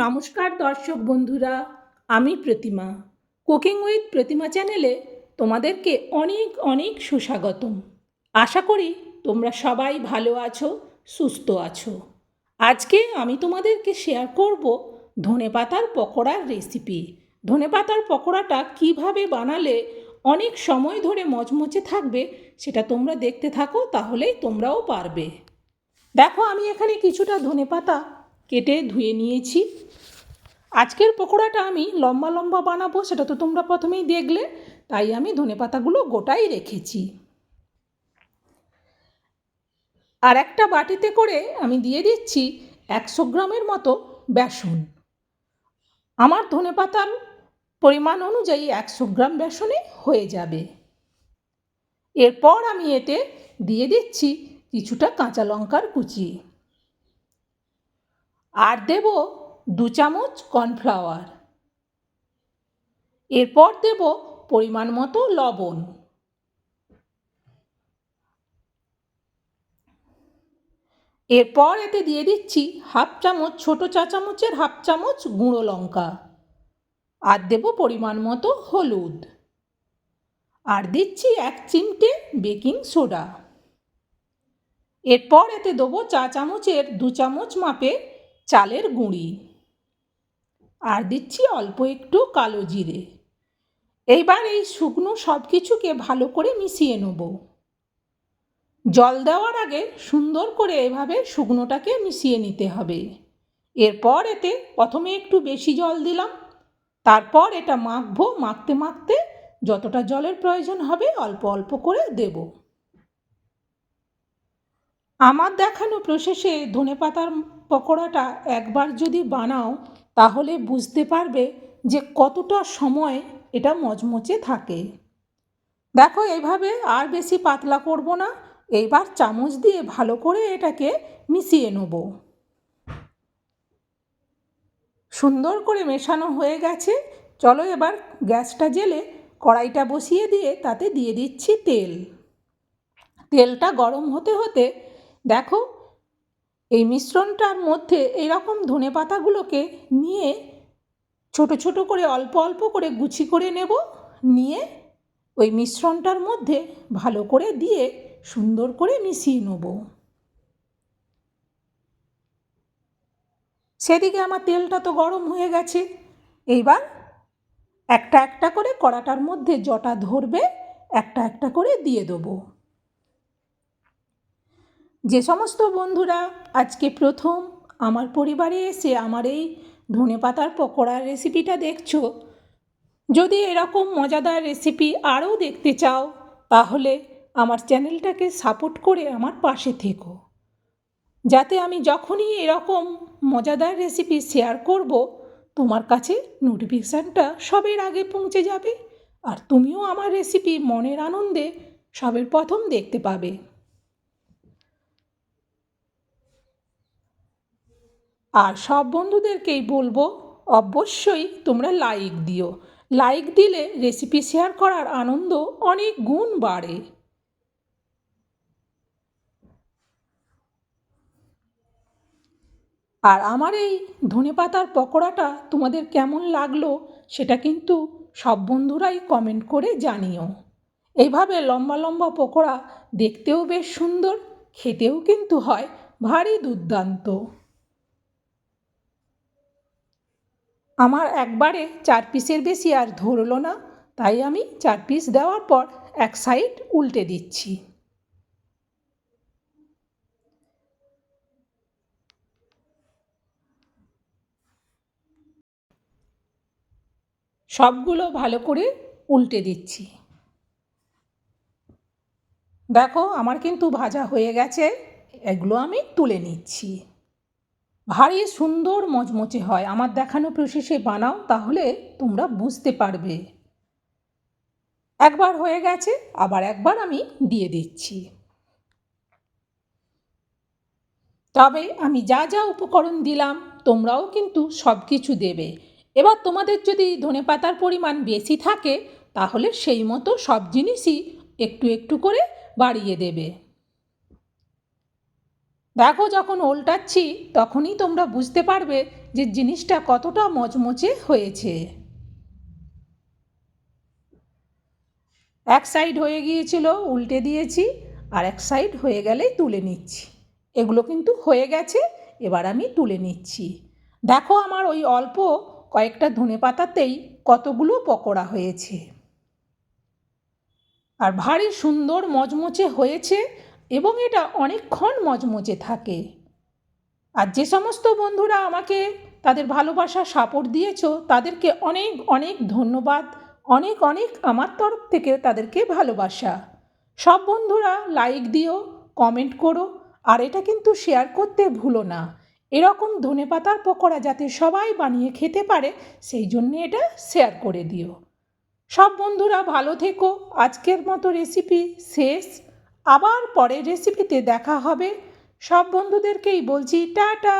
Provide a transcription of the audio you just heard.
নমস্কার দর্শক বন্ধুরা, আমি প্রতিমা। কুকিং উইথ প্রতিমা চ্যানেলে তোমাদেরকে অনেক অনেক সুস্বাগতম। আশা করি তোমরা সবাই ভালো আছো, সুস্থ আছো। আজকে আমি তোমাদেরকে শেয়ার করব ধনেপাতার পকোড়ার রেসিপি ধনেপাতার পকোড়াটা কীভাবে বানালে অনেক সময় ধরে মচমচে থাকবে সেটা তোমরা দেখতে থাকো, তাহলেই তোমরাও পারবে। দেখো, আমি এখানে কিছুটা ধনেপাতা কেটে ধুয়ে নিয়েছি। আজকের পকোড়াটা আমি লম্বা লম্বা বানাবো, সেটা তো তোমরা প্রথমেই দেখলে, তাই আমি ধনেপাতাগুলো গোটাই রেখেছি। আর একটা বাটিতে করে আমি দিয়ে দিচ্ছি একশো গ্রামের মতো বেসন। আমার ধনেপাতার পরিমাণ অনুযায়ী একশো গ্রাম বেসনে হয়ে যাবে। এরপর আমি এতে দিয়ে দিচ্ছি কিছুটা কাঁচা লঙ্কার কুচি। আর দেব দু চামচ কর্নফ্লাওয়ার। এরপর দেব পরিমাণ মতো লবণ। এরপর এতে দিয়ে দিচ্ছি হাফ চামচ, ছোটো চা চামচের হাফ চামচ গুঁড়ো লঙ্কা। আর দেব পরিমাণ মতো হলুদ। আর দিচ্ছি এক চিমটে বেকিং সোডা। এরপর এতে দেবো চা চামচের দু চামচ মাপে চালের গুঁড়ি। আর দিচ্ছি অল্প একটু কালো জিরে। এইবার এই শুকনো সব কিছুকে ভালো করে মিশিয়ে নেব। জল দেওয়ার আগে সুন্দর করে এভাবে শুকনোটাকে মিশিয়ে নিতে হবে। এরপর এতে প্রথমে একটু বেশি জল দিলাম। তারপর এটা মাখবো, মাখতে মাখতে যতটা জলের প্রয়োজন হবে অল্প অল্প করে দেব। আমার দেখানো প্রসেসে ধনেপাতার পকোড়াটা একবার যদি বানাও, তাহলে বুঝতে পারবে যে কতটা সময় এটা মচমচে থাকে। দেখো এইভাবে আর বেশি পাতলা করব না। এইবার চামচ দিয়ে ভালো করে এটাকে মিশিয়ে নেব। সুন্দর করে মেশানো হয়ে গেছে। চলো এবার গ্যাসটা জেলে কড়াইটা বসিয়ে দিয়ে তাতে দিয়ে দিচ্ছি তেল। তেলটা গরম হতে হতে দেখো, এই মিশ্রণটার মধ্যে এইরকম ধনে পাতাগুলোকে নিয়ে ছোট ছোট করে, অল্প অল্প করে গুছি করে নেব। নিয়ে ওই মিশ্রণটার মধ্যে ভালো করে দিয়ে সুন্দর করে মিশিয়ে নেব। সেদিকে আমার তেলটা তো গরম হয়ে গেছে। এইবার একটা একটা করে কড়াটার মধ্যে জটা ধরবে, একটা একটা করে দিয়ে দেবো। যে সমস্ত বন্ধুরা, আজকে প্রথম আমার পরিবারে এসে আমার এই ধনে পাতার পকোড়ার রেসিপিটা দেখছ? যদি এরকম মজাদার রেসিপি আরও দেখতে চাও, তাহলে আমার চ্যানেলটাকে সাপোর্ট করে আমার পাশে থেকো। যাতে আমি যখনই এরকম মজাদার রেসিপি শেয়ার করব, তোমার কাছে নোটিফিকেশানটা সবের আগে পৌঁছে যাবে, আর তুমিও আমার রেসিপি মনের আনন্দে সবের প্রথম দেখতে পাবে। আর সব বন্ধুদেরকেই বলব, অবশ্যই তোমরা লাইক দিও। লাইক দিলে রেসিপি শেয়ার করার আনন্দ অনেক গুণ বাড়ে। আর আমার এই ধনে পাতার পকোড়াটা তোমাদের কেমন লাগল সেটা কিন্তু সব বন্ধুরাই কমেন্ট করে জানিও। এইভাবে লম্বা লম্বা পকোড়া দেখতেও বেশ সুন্দর, খেতেও কিন্তু হয় ভারী দুর্দান্ত। আমার একবারে চার পিসের বেশি আর ধরলো না, তাই আমি চার পিস দেওয়ার পর এক সাইড উল্টে দিচ্ছি। সবগুলো ভালো করে উল্টে দিচ্ছি। দেখো, আমার কিন্তু ভাজা হয়ে গেছে, এগুলো আমি তুলে নিচ্ছি। ভারী সুন্দর মচমচে হয়। আমার দেখানো প্রসেসে বানাও, তাহলে তোমরা বুঝতে পারবে। একবার হয়ে গেছে, আবার একবার আমি দিয়ে দিচ্ছি। তবে আমি যা যা উপকরণ দিলাম, তোমরাও কিন্তু সব কিছু দেবে। এবার তোমাদের যদি ধনে পাতার পরিমাণ বেশি থাকে, তাহলে সেই মতো সব জিনিসই একটু একটু করে বাড়িয়ে দেবে। দেখো যখন ওল্টাচ্ছি, তখনই তোমরা বুঝতে পারবে যে জিনিসটা কতটা মচমচে হয়েছে। এক সাইড হয়ে গিয়েছিল, উল্টে দিয়েছি, আর এক সাইড হয়ে গেলেই তুলে নিচ্ছি। এগুলো কিন্তু হয়ে গেছে, এবার আমি তুলে নিচ্ছি। দেখো আমার ওই অল্প কয়েকটা ধনে পাতাতেই কতগুলো পকোড়া হয়েছে। আর ভারী সুন্দর মচমচে হয়েছে এবং এটা অনেকক্ষণ মচমচে থাকে। আর যে সমস্ত বন্ধুরা আমাকে তাদের ভালোবাসা সাপোর্ট দিয়েছ, তাদেরকে অনেক অনেক ধন্যবাদ। অনেক অনেক আমার তরফ থেকে তাদেরকে ভালোবাসা। সব বন্ধুরা লাইক দিও কমেন্ট করো, আর এটা কিন্তু শেয়ার করতে ভুলো না। এরকম ধনেপাতার পকোড়া যাতে সবাই বানিয়ে খেতে পারে, সেই জন্যে এটা শেয়ার করে দিও। সব বন্ধুরা ভালো থেকো। আজকের মতো রেসিপি শেষ। আবার পরের রেসিপিতে দেখা হবে। সব বন্ধুদেরকেই বলছি টাটা।